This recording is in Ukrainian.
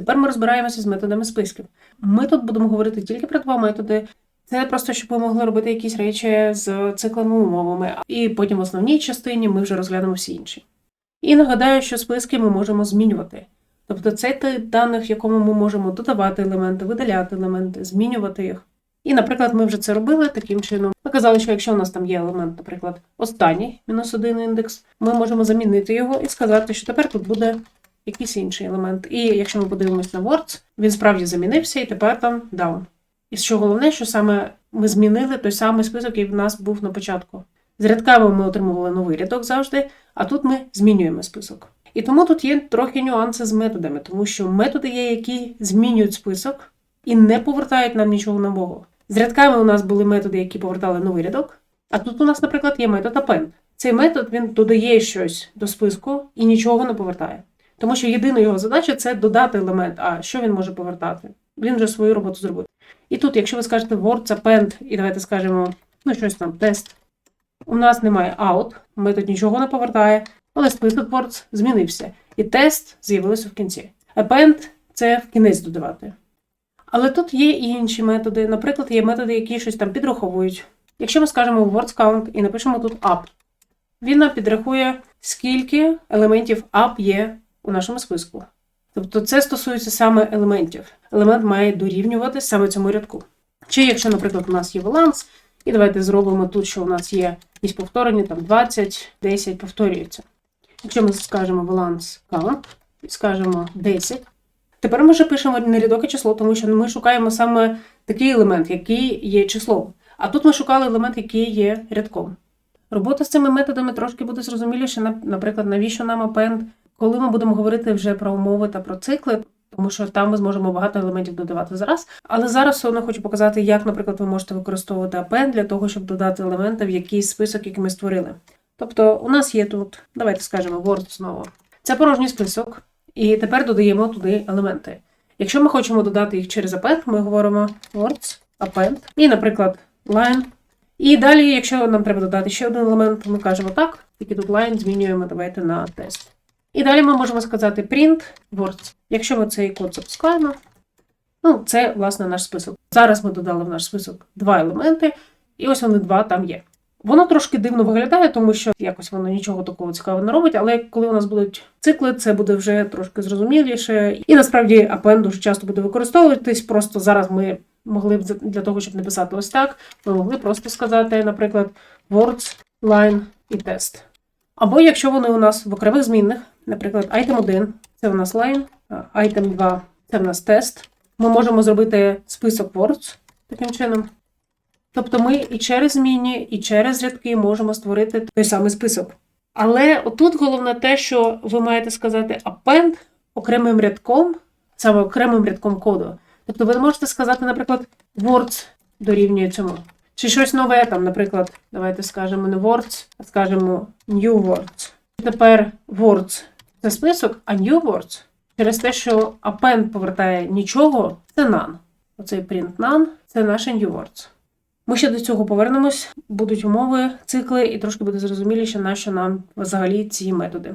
Тепер ми розбираємося з методами списків. Ми тут будемо говорити тільки про два методи. Це просто щоб ви могли робити якісь речі з циклами умовами, і потім в основній частині ми вже розглянемо всі інші. І нагадаю, що списки ми можемо змінювати. Тобто це тип даних, в якому ми можемо додавати елементи, видаляти елементи, змінювати їх. І, наприклад, ми вже це робили таким чином. Ми казали, що якщо у нас там є елемент, наприклад, останній мінус один індекс, ми можемо замінити його і сказати, що тепер тут буде якийсь інший елемент. І якщо ми подивимось на Words, він справді замінився, і тепер там down. І що головне, що саме ми змінили той самий список, який в нас був на початку. З рядками ми отримували новий рядок завжди, а тут ми змінюємо список. І тому тут є трохи нюанси з методами, тому що методи є, які змінюють список і не повертають нам нічого нового. З рядками у нас були методи, які повертали новий рядок, а тут у нас, наприклад, є метод append. Цей метод він додає щось до списку і нічого не повертає. Тому що єдина його задача це додати елемент. А що він може повертати? Він вже свою роботу зробив. І тут, якщо ви скажете words append, і давайте скажемо, ну щось там, тест. У нас немає out, метод нічого не повертає, але список words змінився. І тест з'явився в кінці. Append – це в кінець додавати. Але тут є і інші методи. Наприклад, є методи, які щось там підраховують. Якщо ми скажемо words count і напишемо тут up, він нам підрахує, скільки елементів up є у нашому списку. Тобто це стосується саме елементів. Елемент має дорівнювати саме цьому рядку. Чи якщо, наприклад, у нас є баланс, і давайте зробимо тут, що у нас є якісь повторення, там 20, 10 повторюється. Якщо ми скажемо баланс count і скажемо 10, тепер ми вже пишемо не рядок і число, тому що ми шукаємо саме такий елемент, який є числом. А тут ми шукали елемент, який є рядком. Робота з цими методами трошки буде зрозуміліше, наприклад, навіщо нам append, коли ми будемо говорити вже про умови та про цикли, тому що там ми зможемо багато елементів додавати зараз. Але зараз все одно хочу показати, як, наприклад, ви можете використовувати append для того, щоб додати елементи в якийсь список, який ми створили. Тобто, у нас є тут, давайте скажемо, Word знову. Це порожній список, і тепер додаємо туди елементи. Якщо ми хочемо додати їх через append, ми говоримо words, append, і, наприклад, line. І далі, якщо нам треба додати ще один елемент, ми кажемо так, тільки тут line змінюємо давайте на тест. І далі ми можемо сказати print words. Якщо ми цей код запускаємо, ну, це, власне, наш список. Зараз ми додали в наш список два елементи, і ось вони два там є. Воно трошки дивно виглядає, тому що якось воно нічого такого цікавого не робить, але коли у нас будуть цикли, це буде вже трошки зрозуміліше. І насправді append дуже часто буде використовуватись. Просто зараз ми могли б для того, щоб написати ось так, ми могли просто сказати, наприклад, words, line і тест. Або якщо вони у нас в окремих змінних, наприклад, item 1 це у нас line, item 2 це в нас тест. Ми можемо зробити список words таким чином. Тобто ми і через змінні, і через рядки можемо створити той самий список. Але отут головне те, що ви маєте сказати append окремим рядком, саме окремим рядком коду. Тобто ви можете сказати, наприклад, words дорівнює цьому. Чи щось нове там, наприклад, давайте скажемо не words, а скажемо new words. Тепер words це список, а new words через те, що append повертає нічого, це none. Оцей print none це наше new words. Ми ще до цього повернемось, будуть умови, цикли, і трошки буде зрозуміліше, на що нам взагалі ці методи.